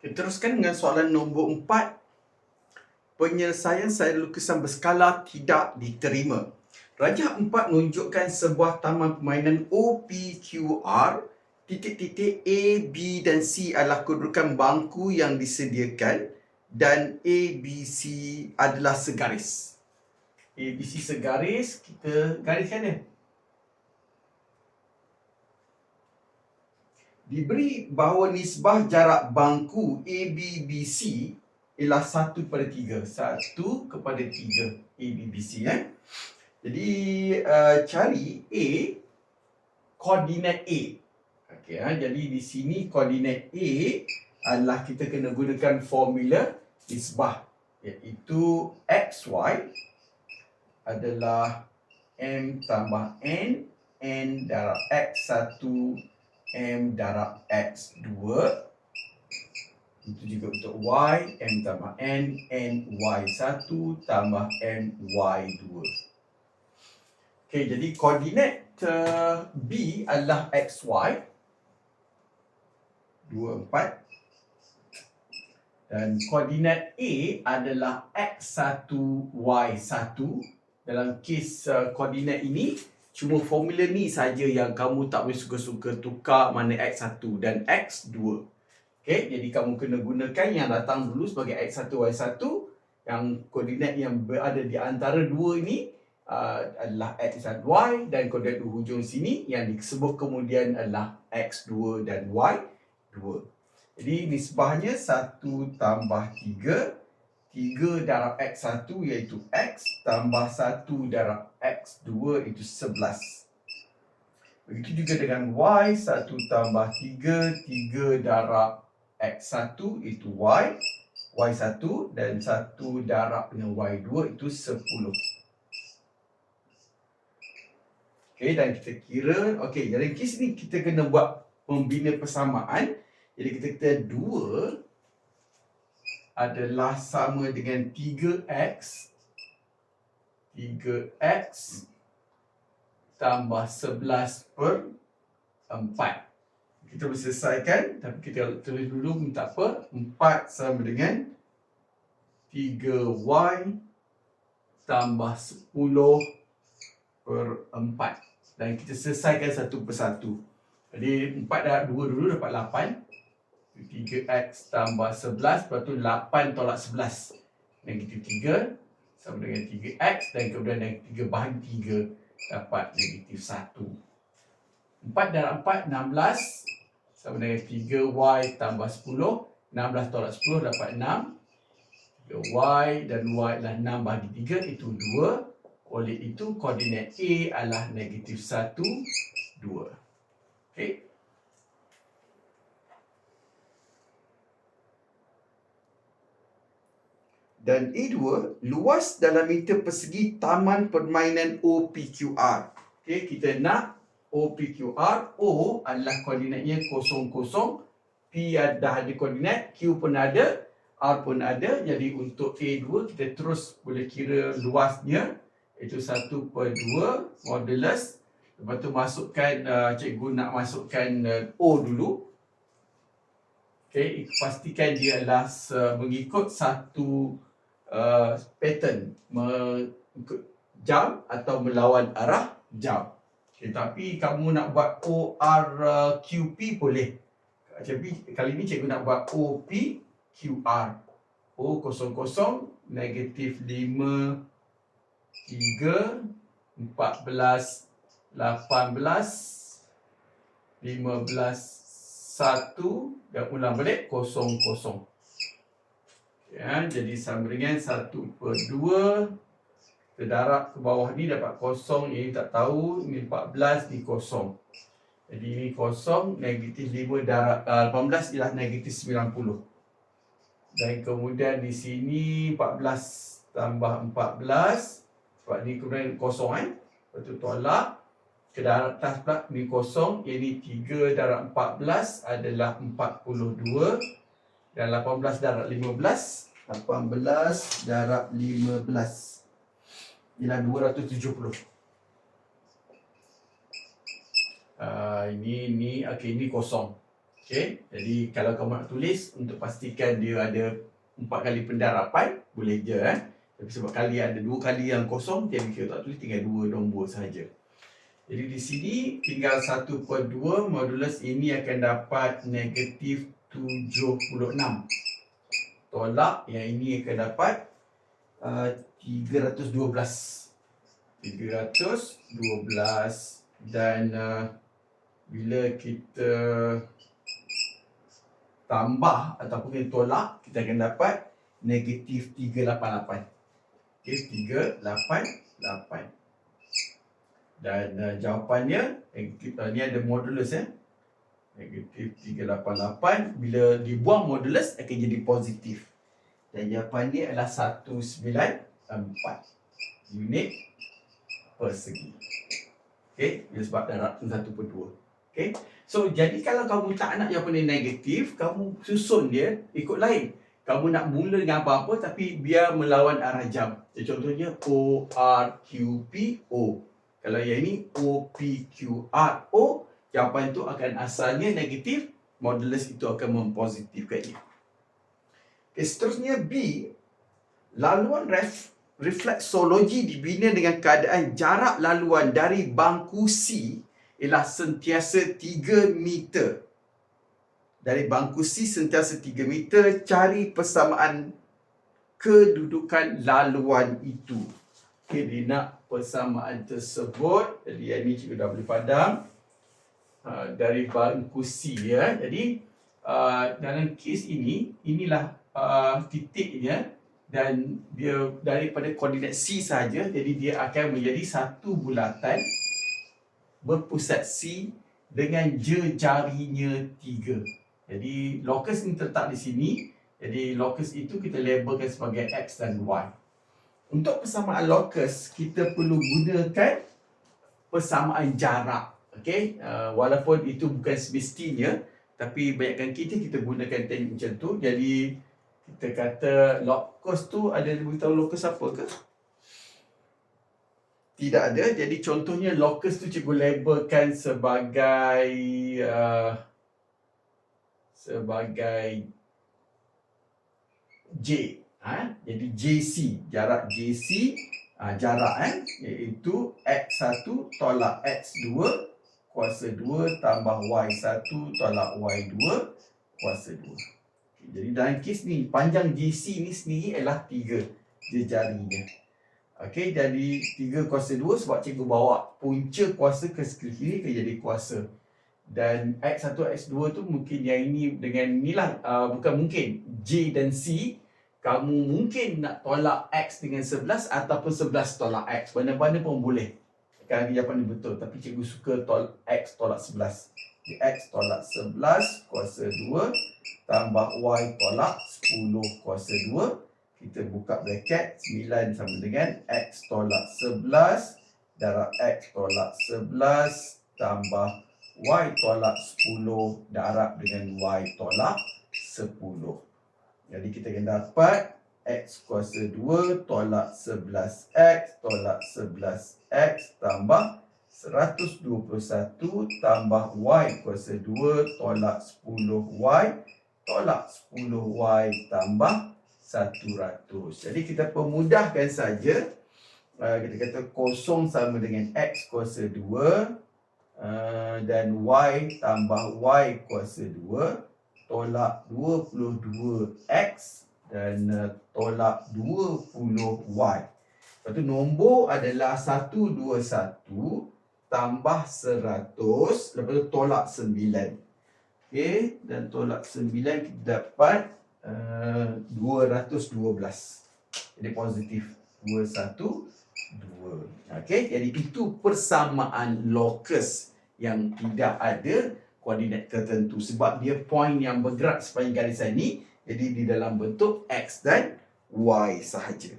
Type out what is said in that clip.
Kita teruskan dengan soalan nombor empat. Penyelesaian saya lukisan berskala tidak diterima. Rajah empat menunjukkan sebuah taman permainan OPQR titik-titik A, B dan C adalah kedudukan bangku yang disediakan dan A, B, C adalah segaris. A, B, C segaris, kita gariskan dia. Diberi bahawa nisbah jarak bangku ABBC ialah 1 kepada 3. 1 kepada 3 ABBC eh. Jadi uh, cari A koordinat A. Okey ha? jadi di sini koordinat A adalah kita kena gunakan formula nisbah iaitu XY adalah M tambah N N darab X1 M darab X2 itu juga untuk Y M tambah N N Y1 tambah M Y2 Okey, jadi koordinat uh, B adalah XY 2, 4 dan koordinat A adalah X1, Y1 dalam kes uh, koordinat ini Cuma formula ni saja yang kamu tak boleh suka-suka tukar mana X1 dan X2. Okay, jadi kamu kena gunakan yang datang dulu sebagai X1, Y1. Yang koordinat yang berada di antara dua ini uh, adalah X dan Y. Dan koordinat di hujung sini yang disebut kemudian adalah X2 dan Y2. Jadi nisbahnya 1 tambah 3 3 darab X1 iaitu X tambah 1 darab X2 itu 11. Begitu juga dengan Y 1 tambah 3 3 darab X1 itu Y Y1 dan 1 darab dengan Y2 itu 10. Okey dan kita kira okey jadi kes ni kita kena buat pembina persamaan. Jadi kita kata 2 adalah sama dengan 3x 3x tambah 11 per 4 kita boleh selesaikan tapi kita tulis dulu minta apa. 4 sama dengan 3y tambah 10 per 4 dan kita selesaikan satu persatu. Jadi 4 dah 2 dulu dapat 8 3x tambah 11 Lepas tu 8 tolak 11 Negatif 3 Sama dengan 3x Dan kemudian negatif 3 bahagi 3 Dapat negatif 1 4 darab 4 16 Sama dengan 3y tambah 10 16 tolak 10 dapat 6 3y dan y adalah 6 bahagi 3 Itu 2 Oleh itu koordinat A adalah negatif 1 2 Okay dan E2 luas dalam meter persegi taman permainan OPQR. Okey, kita nak OPQR. O adalah koordinatnya 00. P dah ada koordinat, Q pun ada, R pun ada. Jadi untuk A2 kita terus boleh kira luasnya itu 1 per 2 modulus. Lepas tu masukkan, uh, cikgu nak masukkan uh, O dulu. Okey, pastikan dia adalah uh, mengikut satu uh, pattern mengikut jam atau melawan arah jam. Okay, tapi kamu nak buat ORQP uh, boleh. Tapi kali ni cikgu nak buat OPQR. O00 negatif 5 3 14 18 15 1 dan ulang balik 00 ya, jadi sama dengan 1 per 2 kita darab ke bawah ni dapat kosong. Ini tak tahu ini 14 ni kosong. Jadi ini kosong negatif 5 darab uh, 18 ialah negatif 90 dan kemudian di sini 14 tambah 14 sebab ni kemudian kosong kan lepas tu tolak. Ke darab atas pula ni kosong ini 3 darab 14 adalah 42 dan 18 darab 15 18 darab 15 ialah 270 uh, ini ini okey ini kosong Okay, jadi kalau kamu nak tulis untuk pastikan dia ada empat kali pendarapan, boleh je eh. Tapi sebab kali ada dua kali yang kosong, jadi kita tak tulis tinggal dua nombor saja. Jadi di sini tinggal 1 per 2 modulus ini akan dapat negatif 76. Tolak yang ini akan dapat uh, 312. 312 dan uh, bila kita tambah ataupun kita tolak kita akan dapat negatif 388 okay, 388 dan uh, jawapannya negatif, uh, ni ada modulus ya negatif 388 bila dibuang modulus akan jadi positif dan jawapannya adalah 194 unit persegi okay, ia sebab darab 1 per 2 Okay. So, jadi kalau kamu tak nak yang benda negatif, kamu susun dia ikut lain. Kamu nak mula dengan apa-apa tapi biar melawan arah jam. Contohnya O, R, Q, P, O. Kalau yang ini O, P, Q, R, O, jawapan itu akan asalnya negatif, modulus itu akan mempositifkannya. Okay, seterusnya B, laluan ref, refleksologi dibina dengan keadaan jarak laluan dari bangku C ialah sentiasa 3 meter. Dari bangku C sentiasa 3 meter, cari persamaan kedudukan laluan itu. Okay, dia nak persamaan tersebut. Jadi yang ni cikgu dah boleh padam. Uh, dari bangku C ya. Jadi uh, dalam kes ini, inilah uh, titiknya dan dia daripada koordinat C saja jadi dia akan menjadi satu bulatan berpusat C dengan jejarinya tiga. Jadi locus ini terletak di sini. Jadi locus itu kita labelkan sebagai X dan Y. Untuk persamaan locus, kita perlu gunakan persamaan jarak. Okay? Uh, walaupun itu bukan semestinya, tapi banyakkan kita, kita gunakan teknik macam tu. Jadi kita kata locus tu ada beritahu locus apa ke? tidak ada. Jadi contohnya locus tu cikgu labelkan sebagai uh, sebagai J. Ha? Jadi JC, jarak JC, uh, jarak eh, iaitu X1 tolak X2 kuasa 2 tambah Y1 tolak Y2 kuasa 2. Okay, jadi dalam kes ni, panjang JC ni sendiri ialah 3 jejarinya. Okey, jadi 3 kuasa 2 sebab cikgu bawa punca kuasa ke sebelah kiri ke jadi kuasa. Dan X1, X2 tu mungkin yang ini dengan ni lah, uh, bukan mungkin. J dan C, kamu mungkin nak tolak X dengan 11 ataupun 11 tolak X. Mana-mana pun boleh. Kan jawapan ni betul. Tapi cikgu suka tolak X tolak 11. Jadi X tolak 11 kuasa 2 tambah Y tolak 10 kuasa 2 kita buka bracket 9 sama dengan X tolak 11 darab X tolak 11 tambah Y tolak 10 darab dengan Y tolak 10 jadi kita akan dapat X kuasa 2 tolak 11X tolak 11X tambah 121 tambah Y kuasa 2 tolak 10Y tolak 10Y tambah 100. Jadi kita pemudahkan saja. Uh, kita kata kosong sama dengan X kuasa 2 uh, dan Y tambah Y kuasa 2 tolak 22X dan uh, tolak 20Y. Lepas tu nombor adalah 121 tambah 100 lepas tu tolak 9. Okey dan tolak 9 kita dapat 212. Eh, jadi positif 21 2. Okey, jadi itu persamaan locus yang tidak ada koordinat tertentu sebab dia point yang bergerak sepanjang garisan ni jadi di dalam bentuk x dan y sahaja.